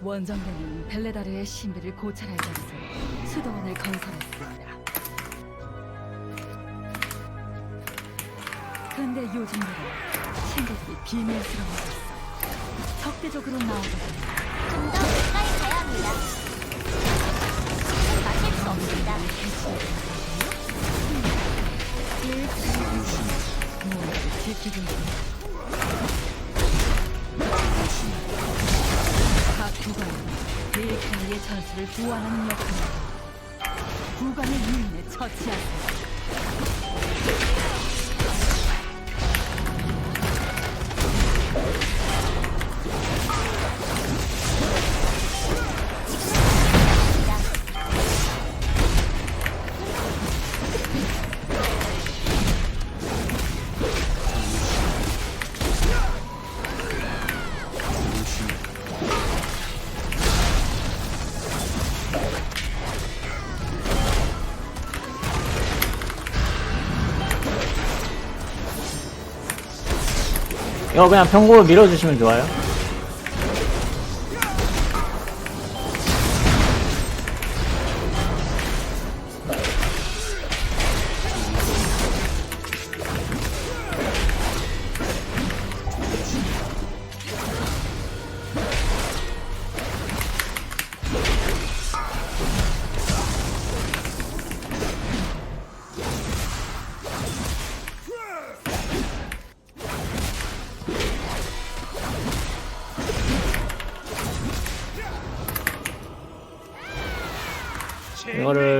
원정대는 벨레다르의 신비를 고찰하기 위해서 수도원을 건설했습니다. 근데 요즘 들어 신비들이 비밀스러워졌어. 적대적으로 나오거든요. 좀더 가까이 가야 합니다. 지금은 마실 수 없습니다. 데이크라이의 전술을 보완하는 역할입니다. 구간의 유인에 처치하세요. 이거 그냥 평고 밀어주시면 좋아요.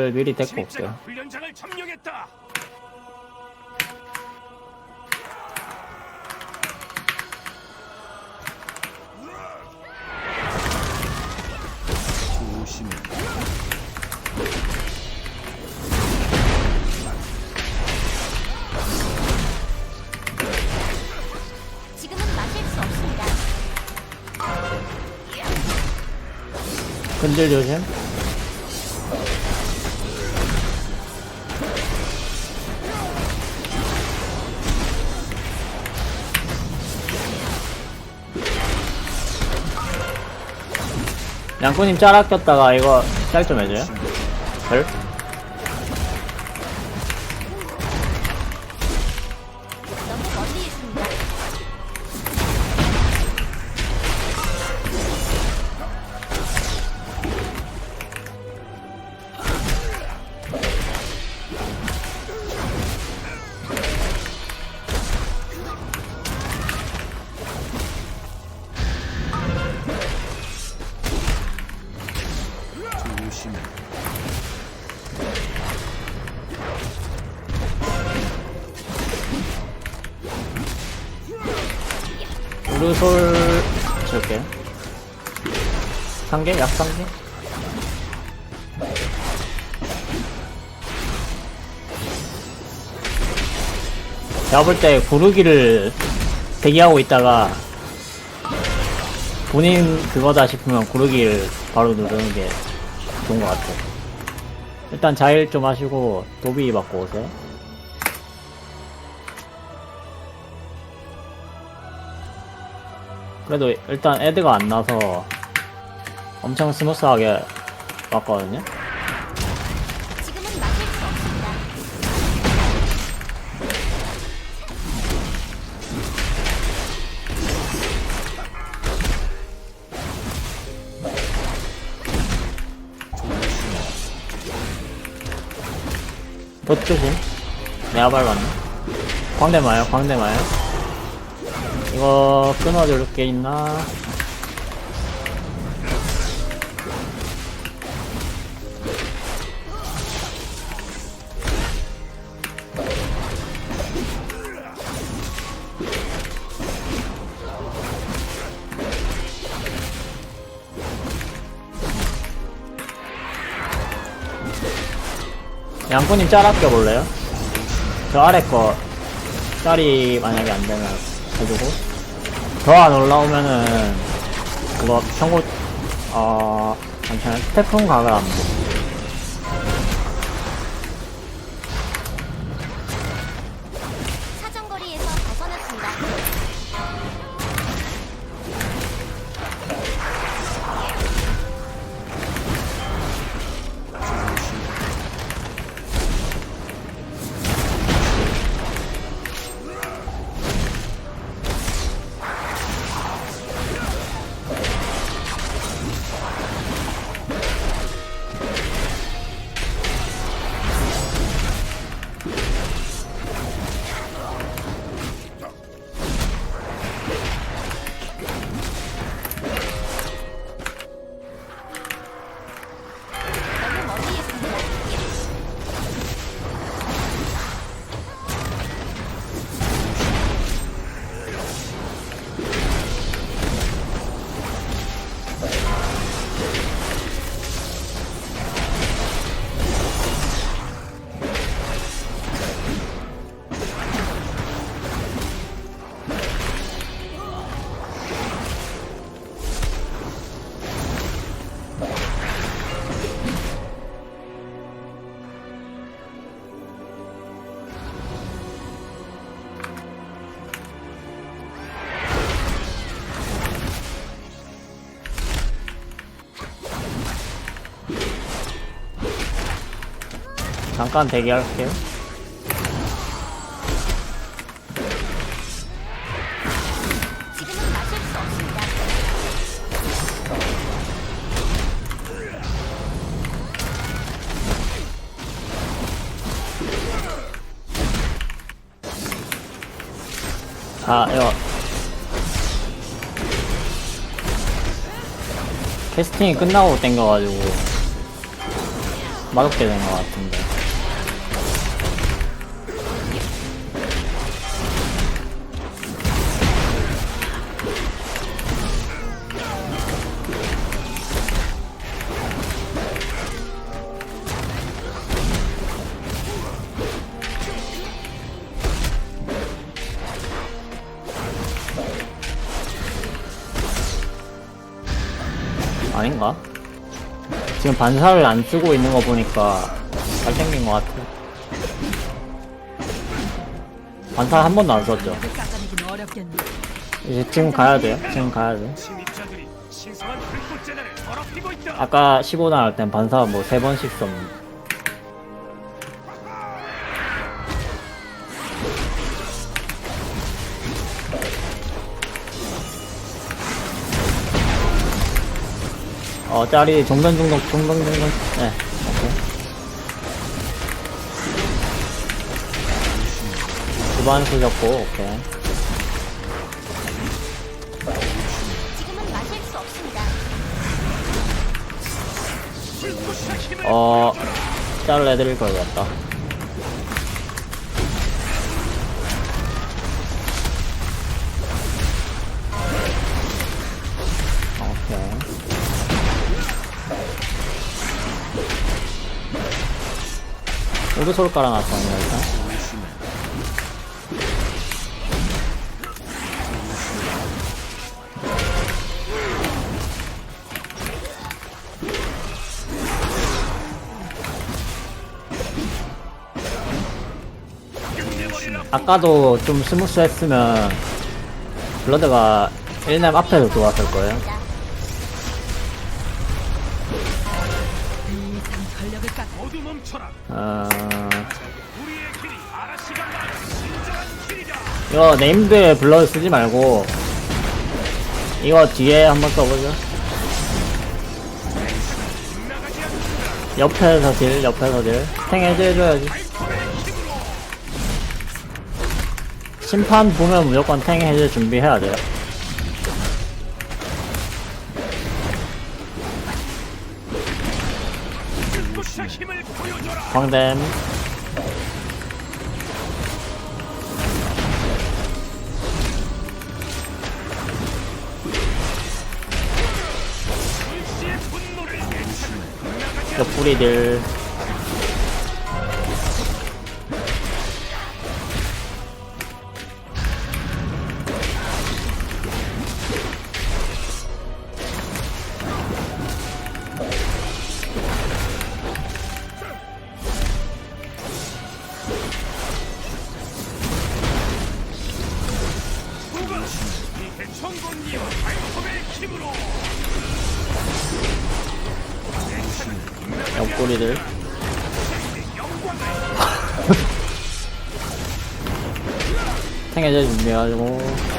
이거를 미리 데리고 올게요. 훈련장을 점령했다. 조심해. 지금은 마실 수 없습니다. 근질 조심. 양꾼님 짤 아꼈다가 이거 짤 좀 해줘요. 별? 3개? 약 3개? 제가 볼때 구르기를 대기하고 있다가 본인 그거다 싶으면 구르기를 바로 누르는 게 좋은 것 같아요. 일단 자일 좀 하시고 도비 받고 오세요. 그래도 일단 애드가 안 나서 엄청 스무스하게 왔거든요. 지금은 마실 수 없습니다. 봇 조심. 내가 밟았네. 광대 마요, 광대 마요. 이거 끊어줄 게 있나? 양꾼님 짤 아껴볼래요? 저 아래 거 짤이 만약에 안 되면 해주고 더 안 올라오면은 그거 평고 어 잠시만요 태풍 각을 안 보. 잠깐 대기할게요. 아, 이거. 캐스팅이 끝나고 땡겨가지고. 맛없게 된 것 같은데. 아닌가? 지금 반사를 안 쓰고 있는 거 보니까 잘 땡긴 것 같아. 반사 한 번도 안 썼죠. 이제 지금 가야 돼요. 지금 가야 돼. 아까 15단 할 땐 반사 뭐 세 번씩 썼는데. 어, 짜리 종전 중독, 종전 중독. 네, 오케이. 두번 쓰셨고, 오케이. 지금은 마실 수 없습니다. 어, 잘라내드릴 걸 같다. 우드솔 깔아놨거든요, 일단. 아까도 좀 스무스 했으면 블러드가 1렘 앞에서 들어왔을 거예요. 이거 네임드 블러드 쓰지 말고 이거 뒤에 한번 써보죠. 옆에서 딜, 옆에서 딜. 스탱 해제 해줘야지. 발톱의 힘으로 심판 보면 무조건 탱 해제 준비해야 돼요. 광댐. 나 내차는 옆구리 딜. 영광을 탱 해제 준비해가지고.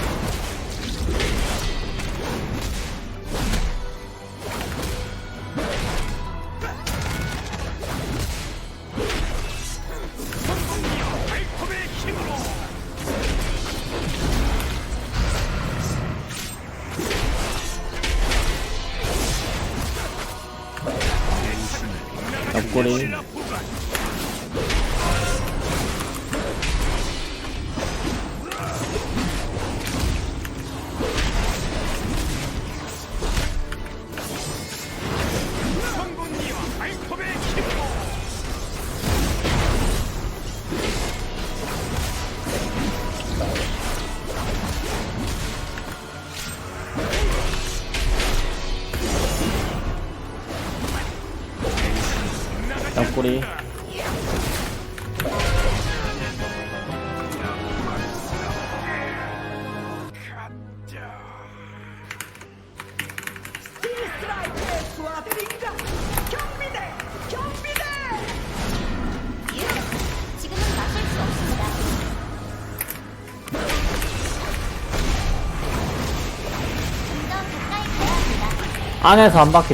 안에서 한 바퀴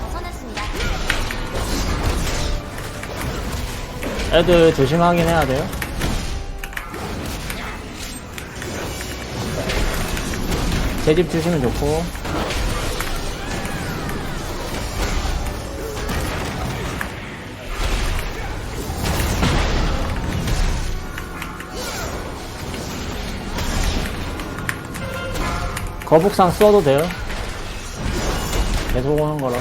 벗어났습니다. 애들 조심하긴 해야 돼요. 제 집 주시면 좋고. 거북상 써도 돼요. 계속 오는 거라.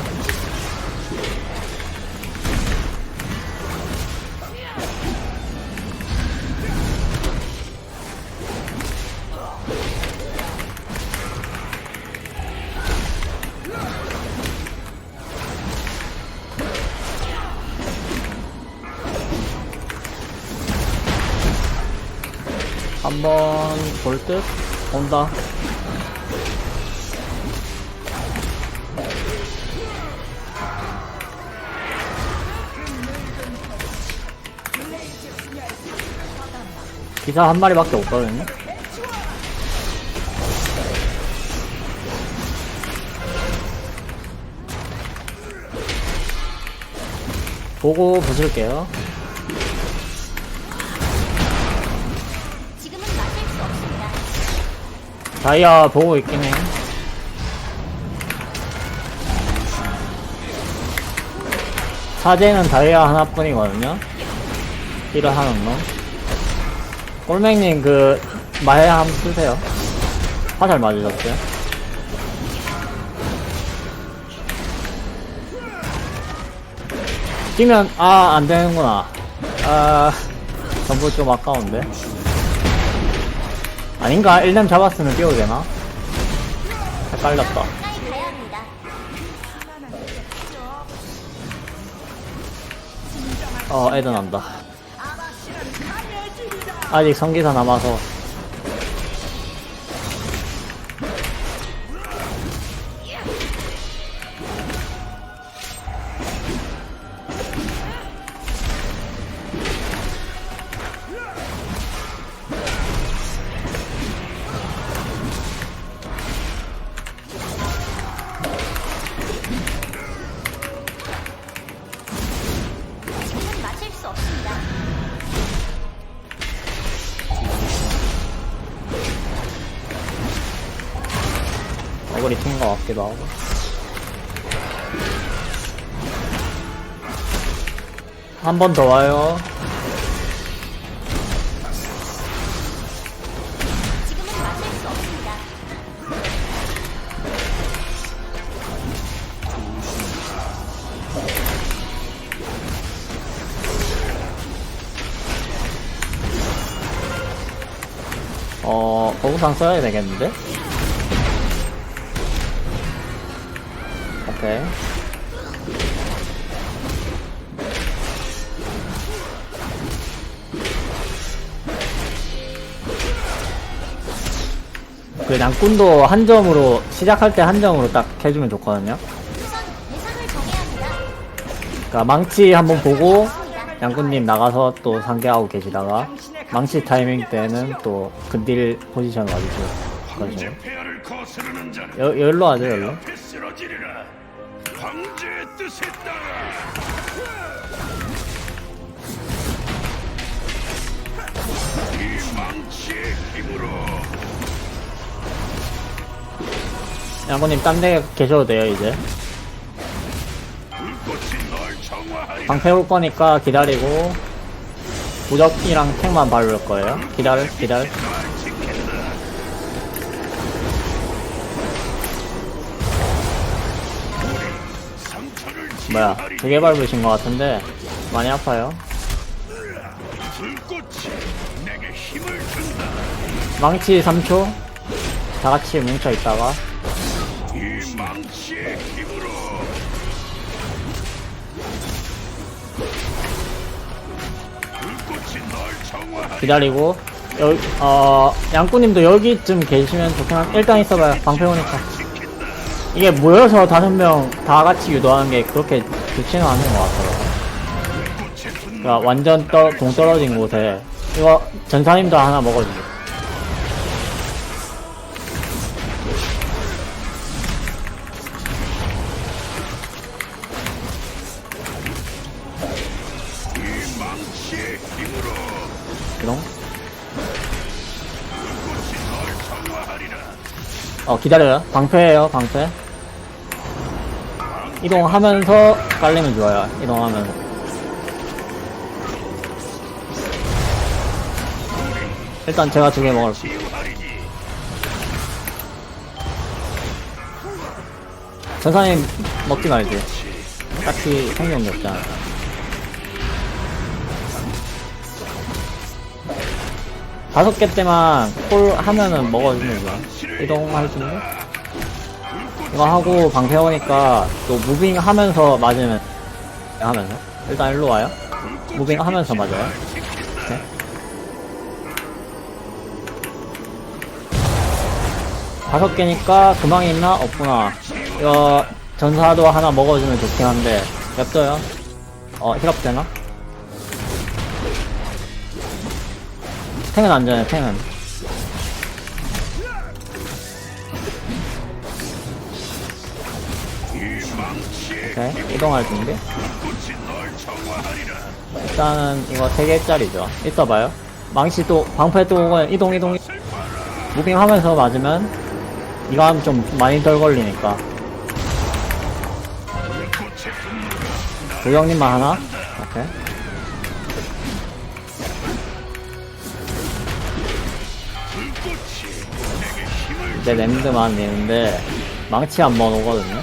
한번 볼 듯? 온다. 기사 한 마리밖에 없거든요? 보고 부술게요. 다이아 보고 있긴 해. 사제는 다이아 하나뿐이거든요. 힐을 하는 거. 꼴맹님 그 마해 한번 쓰세요. 화살 맞으셨어요? 뛰면 아 안 되는구나. 아 전부 좀 아까운데. 아닌가? 1렘 잡았으면 뛰어도 되나? 헷갈렸다. 어, 애드 난다. 아직 성기사 남아서. 어글이 튄 것 같기도 하고. 한 번 더 와요. 어, 거구상 써야 되겠는데? 오케이. 그 양꾼도 한 점으로 시작할 때 한 점으로 딱 해주면 좋거든요. 그러니까 망치 한번 보고 양꾼님 나가서 또 상대하고 계시다가 망치 타이밍 때는 또 근딜 포지션 와주시고 자는 여, 여기로 하죠, 여기로. 뜻에 따라 이 망치의 힘으로 양꾼님 딴 데 계셔도 돼요, 이제. 불꽃이 널 정화하리라. 방패 올 거니까 기다리고 무적이랑 탱만 밟을 거예요. 기다려, 기다려. 날 뭐야. 두 개 밟으신 것 같은데 많이 아파요. 망치 3초. 다 같이 뭉쳐 있다가 이 망치의 힘으로 불꽃이 널 정화하리. 기다리고 여기 어 양꾼님도 여기쯤 계시면 좋긴 일단 있어봐요. 방패 오니까. 이게 모여서 다섯 명 다 같이 유도하는 게 그렇게 좋지는 않은 것 같아요. 그러니까 완전 떠, 동떨어진 곳에 이거 전사님도 하나 먹어주죠. 그럼? 어 기다려요. 방패예요 방패. 이동하면서 깔리면 좋아요. 이동하면서. 일단 제가 두 개 먹을게요. 전사님 먹지 말지. 딱히 생명이 없잖아. 다섯 개 때만 콜 하면은 먹어주는 거야. 이동할 수 있는? 이거 하고 방패 오니까 또 무빙 하면서 맞으면 하면서 일단 일로 와요. 무빙 하면서 맞아요. 오케이. 다섯 개니까 금방이 있나? 없구나. 이거 전사도 하나 먹어주면 좋긴 한데 냅둬요. 어 힐업 되나? 탱은 안전해 탱은. 이 이동할 준비. 일단은 이거 3개짜리죠. 있어 봐요. 망치 또 방패 또 오고 이동 이동 무빙 하면서 맞으면 이거 하면 좀 많이 덜 걸리니까 조영님만 하나? 오케이 이제 램드만 내는데 망치 한 번 오거든요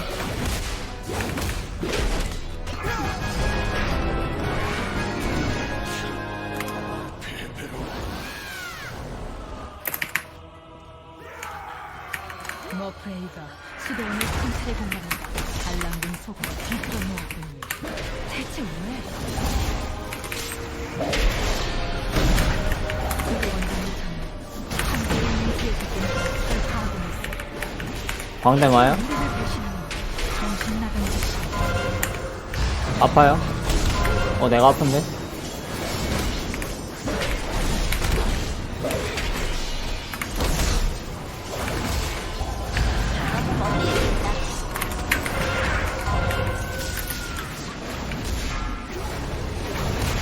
광대 와요? 아파요? 어 내가 아픈데?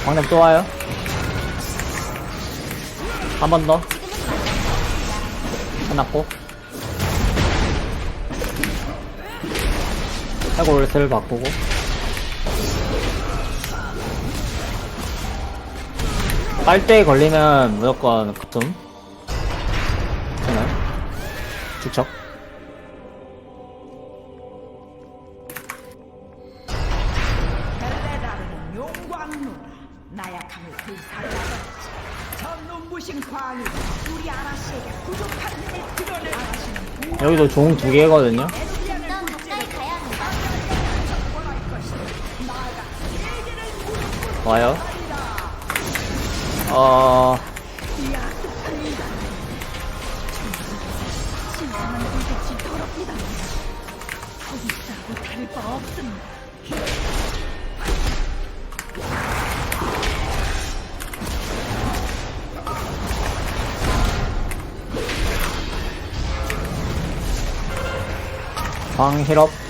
광대 또 와요? 한 번 더. 끝났고. 해골 레스를 바꾸고. 빨대에 걸리면 무조건 급tum. 괜찮아요? 주척. 달래다르는 용광로라 나약함을 불살라버렸지 저 눈부신 광이 우리 아라씨에게 부족한 힘을 드러내 아라씨는 여기도 종 두 개거든요. 와요. 어. 광힐업.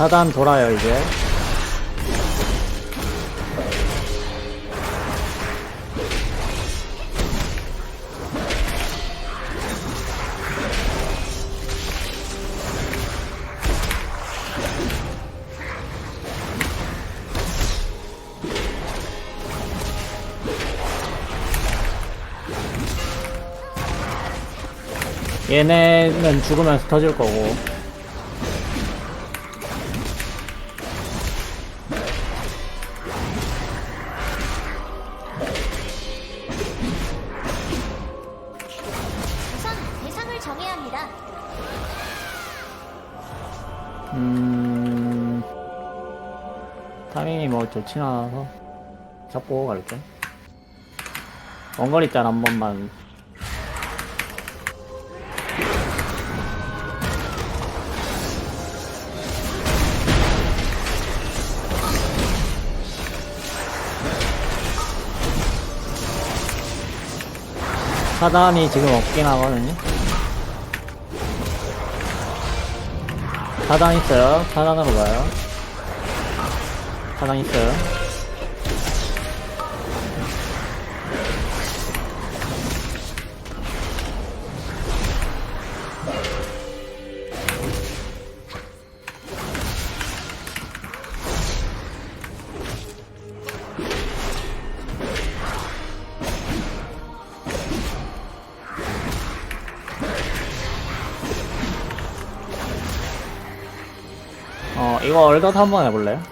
4단 돌아요 이제. 얘네는 죽으면서 터질 거고. 좋진 않아서 잡고 갈게. 원거리 짤 한 번만. 사단이 지금 없긴 하거든요. 사단 있어요. 사단으로 가요. 사단 있어요. 어, 이거 얼덧 한번 해볼래요?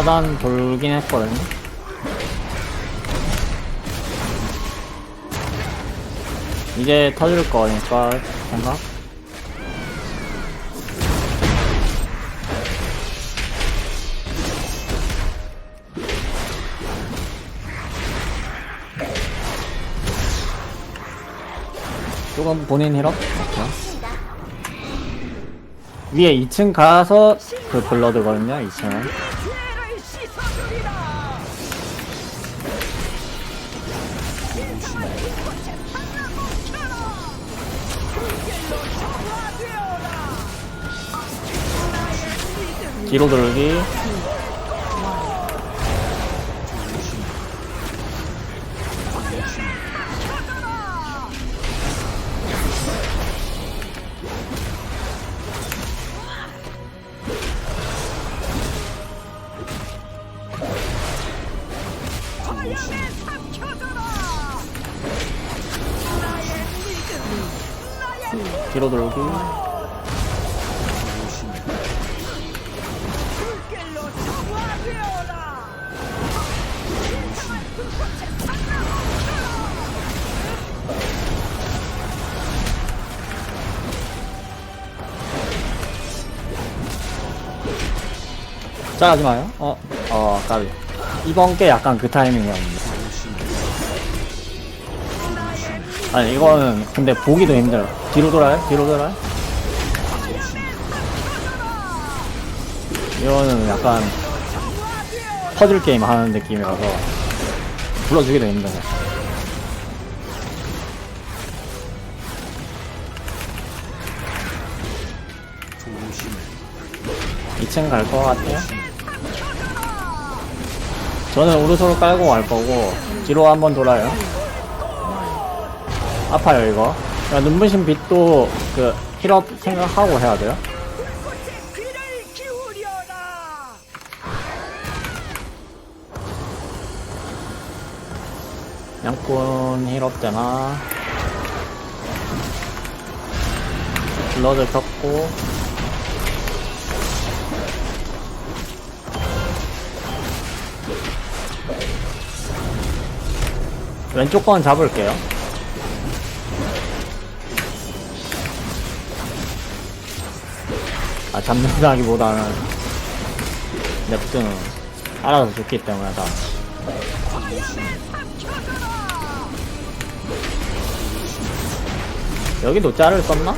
차단 돌긴 했거든요. 이제 터질 거니까 생각. 조금 본인 힐업. 위에 2층 가서 그 블러드거든요. 2층은. 뒤로 돌기. 자, 하지 마요. 어, 어, 까비. 이번 게 약간 그 타이밍이었는데. 아니, 이거는 근데 보기도 힘들어. 뒤로 돌아요? 뒤로 돌아요? 이거는 약간 퍼즐 게임 하는 느낌이라서 불러주기도 힘들어. 이층 갈 것 같아요. 저는 우르소를 깔고 갈 거고 뒤로 한번 돌아요. 아파요 이거. 그러니까 눈부신 빛도 그 힐업 생각하고 해야 돼요. 양꾼 힐업 되나? 블러드 켰고. 왼쪽 건 잡을게요. 아, 잡는다기보다는 neptu는 알아서 죽기 때문에 다. 여기도 짤을 썼나?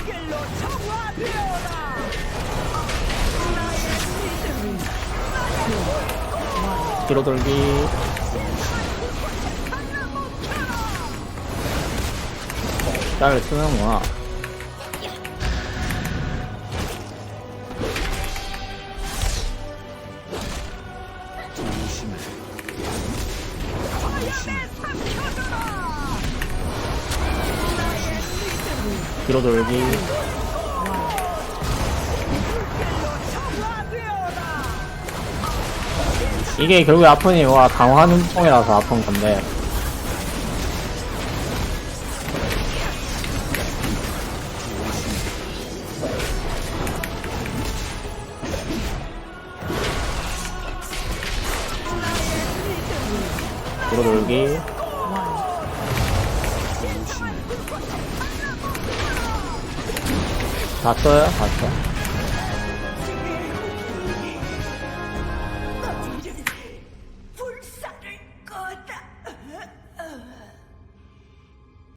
뒤로 돌기. 짤을 쓰는구나. 뒤로 돌기. 이게 결국에 아픈 이유가 강화는 통이라서 아픈 건데. 다 써.